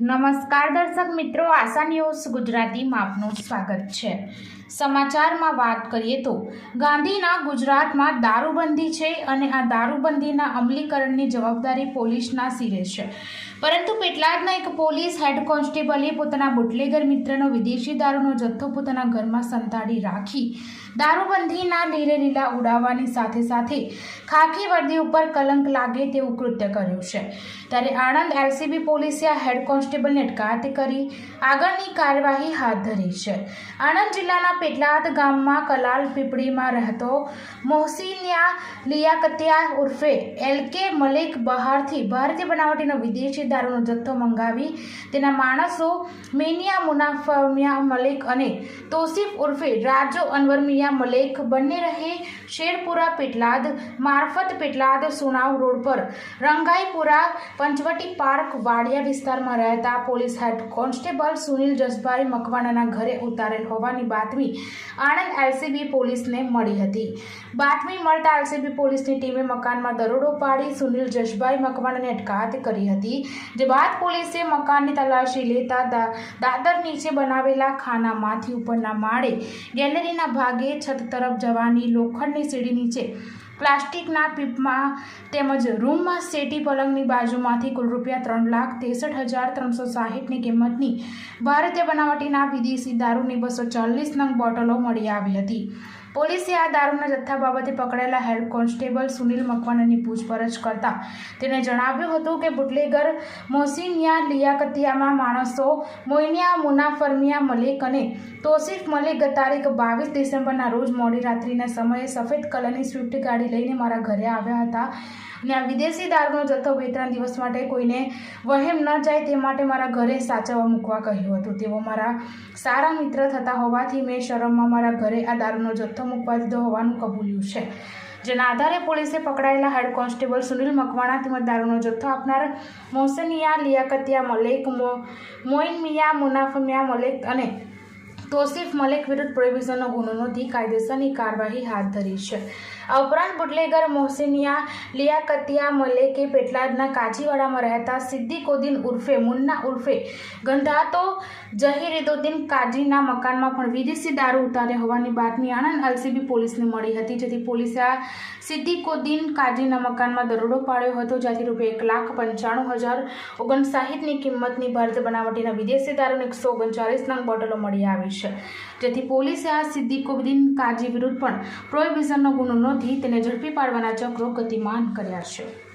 નમસ્કાર દર્શક મિત્રો, આશા ન્યૂઝ ગુજરાતીમાં આપનું સ્વાગત છે. સમાચારમાં વાત કરીએ તો, ગાંધીના ગુજરાતમાં દારૂબંધી છે અને આ દારૂબંધીના અમલીકરણની જવાબદારી પોલીસના સિરે છે. પરંતુ પેટલાદના એક પોલીસ હેડ કોન્સ્ટેબલે પોતાના બુટલેગર મિત્રનો વિદેશી દારૂનો જથ્થો પોતાના ઘરમાં સંતાડી રાખી, દારૂબંધીના લીલે લીલા ઉડાવવાની સાથે સાથે ખાખી વર્દી ઉપર કલંક લાગે તેવું કૃત્ય કર્યું છે. ત્યારે આણંદ એલસીબી પોલીસે આ હેડ કોન્સ્ટેબલની અટકાયત કરી આગળની કાર્યવાહી હાથ ધરી છે. આણંદ જિલ્લાના પેટલાદ ગામમાં કલાલ પીપળીમાં રહેતો મોહસિનિયા લિયાકતિયા ઉર્ફે એલ કે મલિક બહારથી ભારતીય બનાવટીનો વિદેશી દારૂનો જથ્થો મંગાવી તેના માણસો મેનિયા મુનાફમિયા મલિક અને તોસીફ ઉર્ફે રાજો અનવરમિયા મલિક બંને રહે શેરપુરા પેટલાદ મારફત પેટલાદ સુનાવ રોડ પર રંગાઈપુરા પંચવટી પાર્ક વાડિયા વિસ્તારમાં રહેતા police head constable Sunil Jasbhai મકવાણાના ઘરે ઉતારેલ હોવાની બાતમી આણંદ એલસીબી પોલીસને મળી હતી. બાતમી મળતા એલસીબી પોલીસની ટીમે મકાનમાં દરોડો પાડી સુનિલ જસભાઈ મકવાણાની અટકાયત કરી હતી. જે બાદ પોલીસે મકાનની તલાશી લેતા દાદર નીચે બનાવેલા ખાનામાંથી ઉપરના માળે ગેલેરીના ભાગે છત તરફ જવાની લોખંડની સીડી નીચે પ્લાસ્ટિકના પીપમાં તેમજ રૂમમાં સેટી પલંગની બાજુમાંથી કુલ રૂપિયા ત્રણ લાખ ત્રેસઠ હજાર ત્રણસો સાહીઠની કિંમતની ભારતીય બનાવટીના વિદેશી દારૂની બસો ચાલીસ નંગ બોટલો મળી આવી હતી. પોલીસે આ દારૂના જથ્થા બાબતે પકડાયેલા હેડ કોન્સ્ટેબલ સુનિલ મકવાણાની પૂછપરછ કરતા તેણે જણાવ્યું હતું કે બુટલેગર મોહસિનિયા લિયાકતિયામાં માણસો મોઇનિયા મુનાફરમિયા મલિક અને તોસીફ મલિક તારીખ બાવીસ ડિસેમ્બરના રોજ મોડી રાત્રિના સમયે સફેદ કલરની સ્વિફ્ટ ગાડી લઈને મારા ઘરે આવ્યા હતા. અને આ વિદેશી દારૂનો જથ્થો બે ત્રણ દિવસ માટે કોઈને વહેમ ન જાય તે માટે મારા ઘરે સાચવવા મૂકવા કહ્યું હતું. તેઓ મારા સારા મિત્ર થતા હોવાથી મેં શરમમાં મારા ઘરે આ દારૂનો જથ્થો મૂકવા દીધો હોવાનું કબૂલ્યું છે. જેના આધારે પોલીસે પકડાયેલા હેડ કોન્સ્ટેબલ સુનિલ મકવાણા તેમજ દારૂનો જથ્થો આપનાર મોસનિયા લિયાકતિયા મલેક મોઇન મિયા મુનાફમિયા મલેક અને તોસીફ મલેક વિરુદ્ધ પ્રોહિબિશનનો ગુનો નોંધી કાયદેસરની કાર્યવાહી હાથ ધરી છે. આ ઉપરાંત બુટલેગર મોહસિનિયા, લિયાકતિયા મલેકે પેટલાદના કાજીવાડામાં રહેતા સિદ્દીકોદીન ઉર્ફે, મુન્ના ઉર્ફે ગંધાતો જહીરિદુદ્દીન કાજીના મકાનમાં પણ વિદેશી દારૂ ઉતાર્યા હોવાની બાતમી આણંદ એલસીબી પોલીસને મળી હતી, જેથી પોલીસે આ સિદ્દીકોદીન કાજીના મકાનમાં દરોડો પાડ્યો હતો, જ્યાંથી રૂપિયા એક લાખ પંચાણું હજાર ઓગણસાહીઠની કિંમતની ભારતીય બનાવટીના વિદેશી દારૂની એકસો ઓગણચાલીસ નંગ બોટલો મળી આવી છે. જેથી પોલીસે આ સિદ્દીકુદ્દીન કાજી વિરુદ્ધ પણ પ્રોહિબિશનનો ગુનો નોંધી તેને ઝડપી પાડવાના ચક્રો ગતિમાન કર્યા છે.